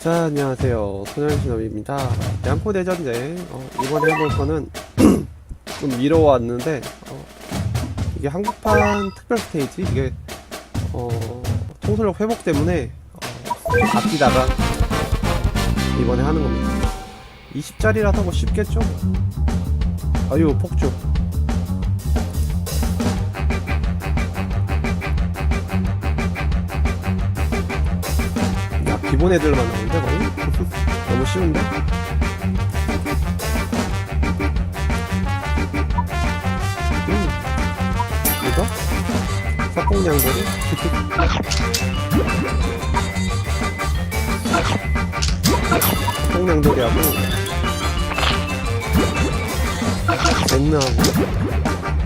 자, 안녕하세요. 소년신업입니다. 양포 대전제. 어, 이번에 해볼 거는 좀 미뤄왔는데, 어, 이게 한국판 특별 스테이지? 이게, 어, 통솔력 회복 때문에, 어, 아끼다가 이번에 하는 겁니다. 20짜리라서 뭐 쉽겠죠? 아유, 폭주. 기본 애들만 나오는데, 거의? 너무 쉬운데? 음, 이거? 석공냥돌이? 석공냥돌이하고, 젠나하고,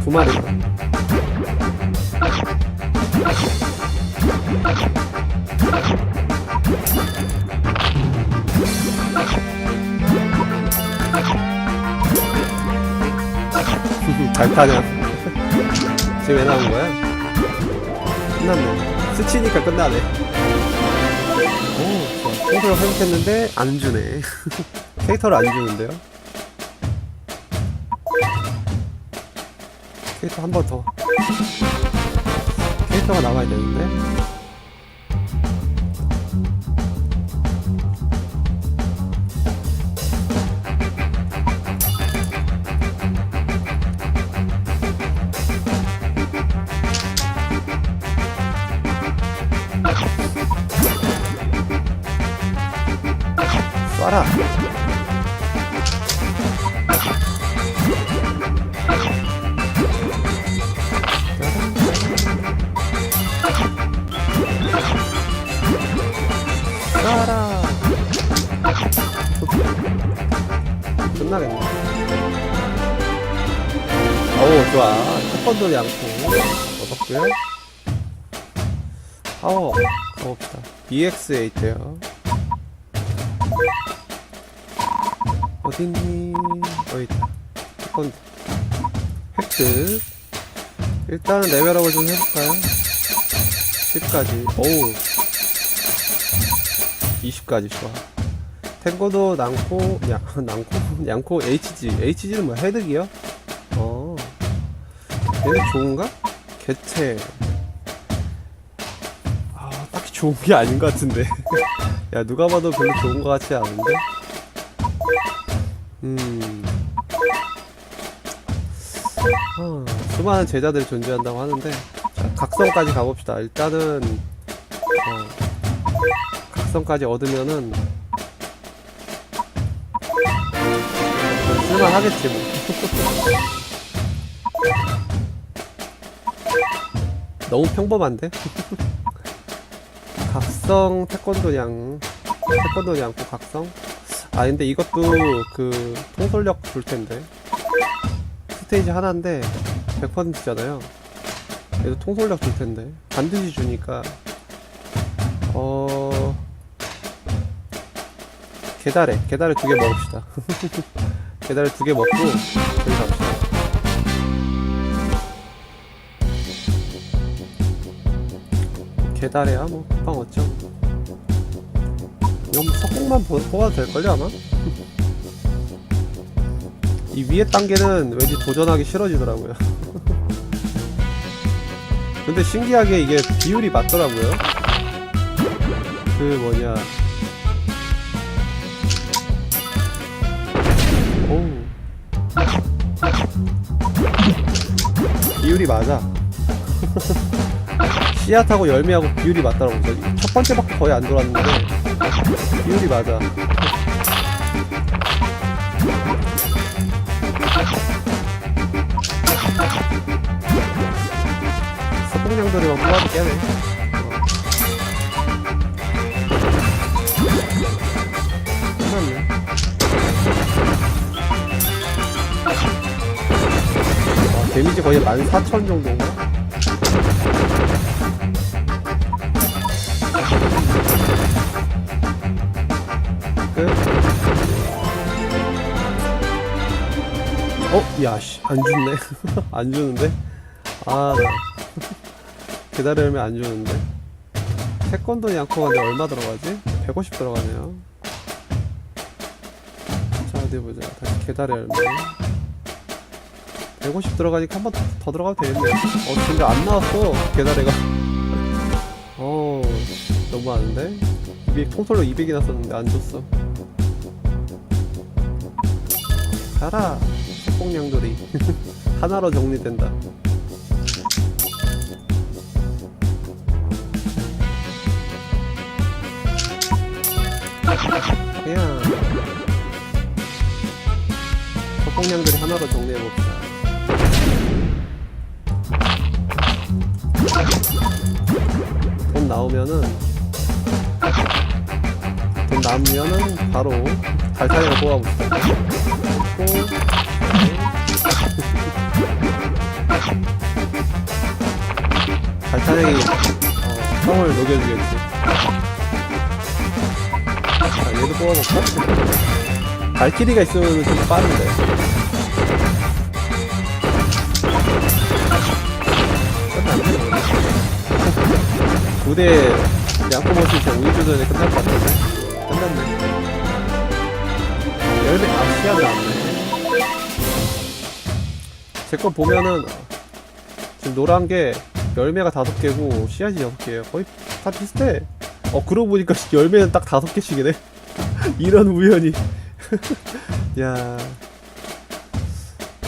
두 마리 타냐? 지금 왜 나온 거야? 끝났네. 스치니까 끝나네. 오, 좋아. 캐릭터를 회복했는데, 안 주네. 캐릭터를 안 주는데요? 캐릭터 한 번 더. 캐릭터가 나와야 되는데? 쏴라! 끝나겠네. 어우, 좋아. 첫 번도 양포. 얻었고요. 파워. 가봅시다. EX8요. 어딨니? 어디 있다. 첫 번째. 획득. 일단은 레벨업을 좀 해볼까요? 10까지. 오우. 20까지 좋아. 탱고도 난코, 야, 난코? 양코 HG. HG는 뭐야? 헤드기요? 어. 얘네 좋은가? 개체. 아, 딱히 좋은 게 아닌 것 같은데. 야, 누가 봐도 별로 좋은 것 같지 않은데? 음. 어, 수많은 제자들이 존재한다고 하는데, 자, 각성까지 가봅시다. 일단은, 어, 각성까지 얻으면은, 쓸만하겠지, 뭐. 너무 평범한데? 각성, 태권도냥, 태권도냥 고 각성? 아 근데 이것도 그 통솔력 줄 텐데 스테이지 하나인데 100%잖아요. 얘도 통솔력 줄 텐데 반드시 주니까 어 계달에 계달에 두개 먹읍시다. 계달에 두개 먹고 저기 갑시다. 계달에야 뭐 금방 얻죠. 이건 뭐 석공만 보- 뽑아도 될걸요 아마? 이 위에 단계는 왠지 도전하기 싫어지더라고요 근데 신기하게 이게 비율이 맞더라고요 그 뭐냐 비율이 맞아 씨앗하고 열매하고 비율이 맞더라고요 첫 번째 밖에 거의 안 돌았는데 비율이 맞아. 석공냥돌이만 뽑아도 깨네. 데미지 거의 14,000 정도인가? 끝. 어? 야, 씨. 안 주네. 안 주는데? 아, 나. 기다리면 안 주는데. 태권도 양코가 근데 얼마 들어가지? 150 들어가네요. 자, 어디 보자. 다시 계달의 열매. 150 들어가니까 한 번 더 들어가도 되겠네요. 어, 근데 안 나왔어. 계달애가. 어, 너무 아는데? 200, 통솔로 200이나 썼는데 안 줬어. 가라. 폭량돌이. 하나로 정리된다. 그냥 석공량들이 하나로 정리해봅시다 돈 나오면은 돈 남으면은 바로 달타리를 뽑아봅시다 달타리 어, 성을 녹여주겠지 자, 얘도 뽑아볼까? 발키리가 있으면 좀 빠른데. 부대 양꼬모시 저 우주 전에 끝날 것 같은데. 끝났네. 열매, 아, 시간 나왔네. 제거 보면은, 지금 노란 게 열매가 다섯 개고 씨앗이 여섯 개예요. 거의 다 비슷해. 어 그러고 보니까 열매는 딱 다섯 개씩이네 이런 우연이 야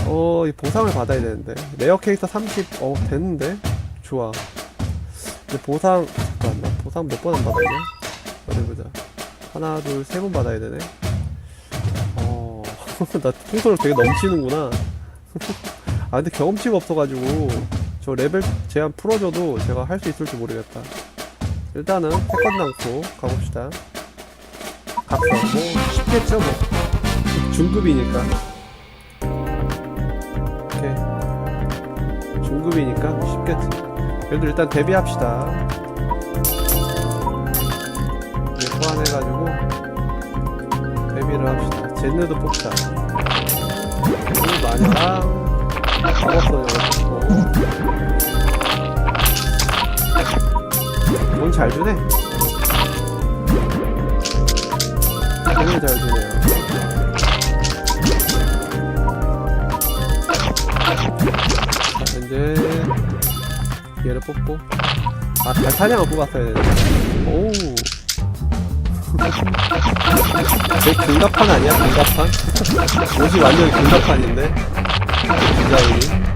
어, 이 보상을 받아야 되는데. 레어 캐릭터 30, 어, 됐는데? 좋아. 근데 보상, 잠깐, 나 보상 몇 번 안 받았냐? 어디 보자. 하나, 둘, 세 번 받아야 되네. 어, 나 풍선을 되게 넘치는구나. 아, 근데 경험치가 없어가지고, 저 레벨 제한 풀어줘도 제가 할 수 있을지 모르겠다. 일단은 태권 않고 가봅시다. 각성 뭐 쉽겠죠 뭐 중급이니까. 오케이 중급이니까 쉽겠지. 그래도 일단 데뷔합시다. 소환해가지고 데뷔를 합시다. 젠느도 뽑자. 마녀랑 마법소녀를 뽑고. 돈잘 주네. 되게 잘 주네요. 자, 이제 얘를 뽑고. 아 달타냥을 뽑았어야 되는데. 오우. 내 금갑판 아니야 금갑판? 옷이 완전 금갑판인데? 디자인이.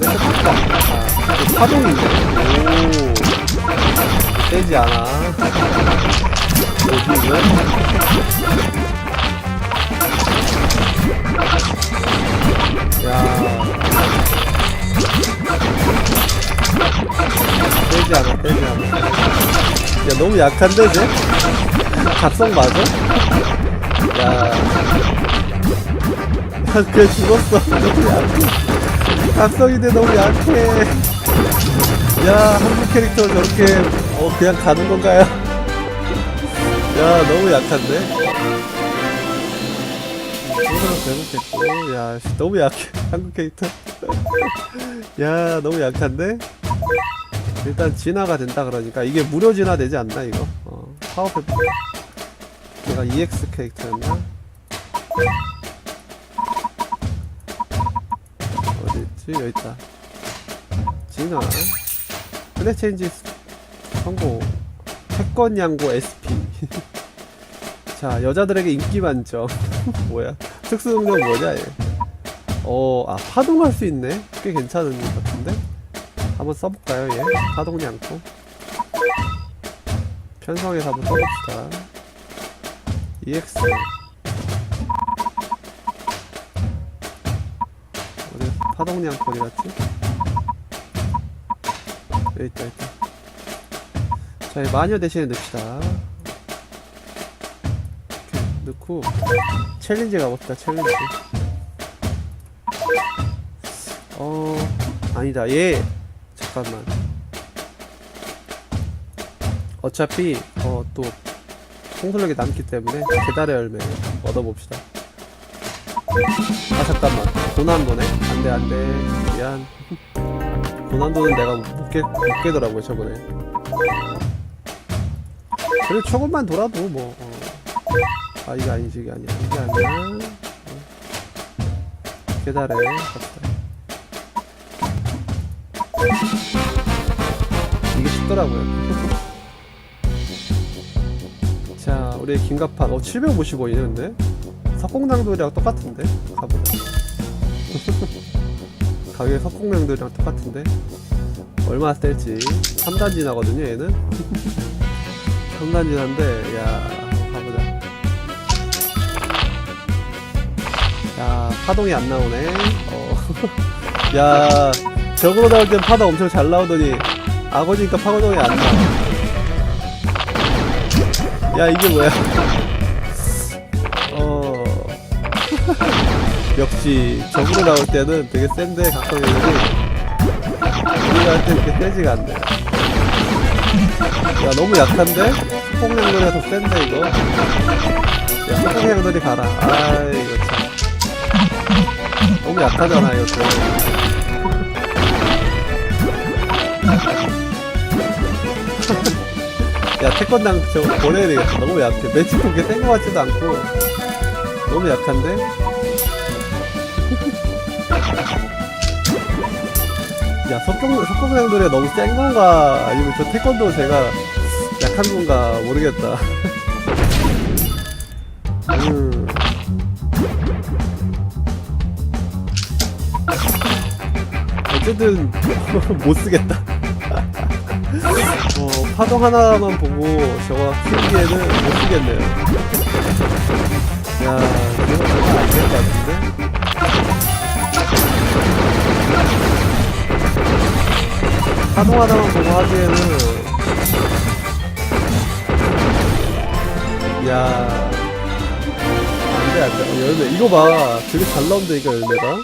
맨날 뽑다 아, 파동인데? 오 세지 않아. 여기는 야 세지 않아 세지 않아 야 너무 약한데 쟤? 각성 맞아? 야 야, 그냥 죽었어. 너무 약해. 각성인데 너무 약해. 야, 한국 캐릭터 저렇게, 어, 그냥 가는 건가요? 야, 너무 약한데? 소설은 대목했고, 야, 씨, 너무 약해. 한국 캐릭터. 야, 너무 약한데? 일단 진화가 된다 그러니까 이게 무료 진화 되지 않나 이거? 어, 파워풀 내가 EX 캐릭터였나? 어디 있지? 여기 있다. 진화. 플레 체인지 성공. 태권 양고 SP. 자, 여자들에게 인기 만점. 뭐야? 특수 능력 뭐냐, 얘? 어, 아, 파동할 수 있네? 꽤 괜찮은 것 같은데? 한번 써볼까요, 얘? 파동이 않고. 편성해서 한번 써봅시다. EX. 어디, 않고 어디 갔지? 여기 있다, 있다. 자, 이 마녀 대신에 넣읍시다. 이렇게 넣고, 챌린지 가봅시다, 챌린지. 어, 아니다, 얘. 잠깐만. 어차피 어 또 통솔력이 남기 때문에 계달의 열매 얻어봅시다. 아 잠깐만 고난도네. 안돼 안돼 미안. 고난도는 내가 못, 깨, 못 깨더라고요 저번에. 그래 조금만 돌아도 뭐. 어. 아 이게 아니지 이게 아니야 이게 아니야. 어. 계달에 갑시다. 이게 쉽더라고요. 자, 우리 김갑판. 어, 755이는데? 석공낭돌이랑 똑같은데? 가보자. 가게 석공낭돌이랑 똑같은데? 얼마 셀지. 3단 지나거든요, 얘는? 3단 지난데, 야, 가보자. 야, 파동이 안 나오네. 어. 야, 적으로 나올 땐 파동 엄청 잘 나오더니, 악어니까 파동이 안 나. 야 이게 뭐야? 어 역시 적으로 나올 때는 되게 센데 각성력이 우리가 할때 이렇게 세지가 않네. 야 너무 약한데? 폭력놀이가 더 센데 이거? 야 폭력놀이 가라. 아 이거 참 너무 약하잖아 이것도. 야 태권당 저거 보내야 되겠다. 너무 약해. 매치 그게 센거 같지도 않고. 너무 약한데? 야 석공 석공장 노래 너무 센 건가? 아니면 저 태권도 제가 약한 건가 모르겠다. 음. 어쨌든 못 쓰겠다. 어, 파동 하나만 보고 저거 키우기에는 못 쓰겠네요. 야, 이거 정말 안될 것 같은데? 파동 하나만 보고 하기에는. 야, 안 돼 안돼. 어, 열매 이거 봐. 되게 잘 나온다 이거 열매가.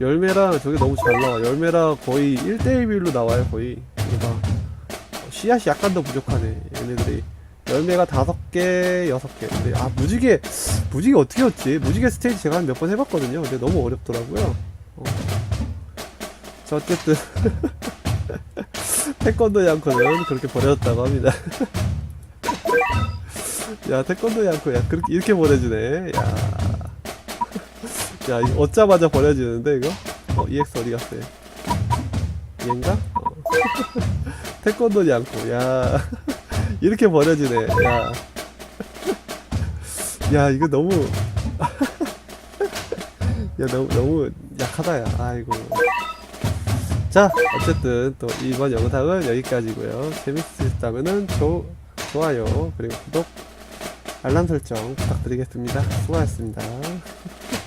열매랑 저게 너무 잘 나와. 열매랑 거의 1대1 비율로 나와요 거의. 이거 봐 씨앗이 약간 더 부족하네 얘네들이 열매가 다섯 개 여섯 개 근데 아 무지개 무지개 어떻게 였지 무지개 스테이지 제가 한 몇 번 해봤거든요 근데 너무 어렵더라고요 어. 자 어쨌든 태권도 양코는 그렇게 버려졌다고 합니다 야 태권도 양코 야 그렇게 이렇게 보내주네 야 야, 이거 얻자마자 버려지는데, 이거? 어, EX 어디 갔어요? 얘인가? 어. 태권도지 않고, 야. 이렇게 버려지네, 야. 야, 이거 너무. 야, 너무, 너무 약하다, 야. 아이고. 자, 어쨌든, 또, 이번 영상은 여기까지고요 재밌으셨다면은, 조, 좋아요, 그리고 구독, 알람 설정 부탁드리겠습니다. 수고하셨습니다.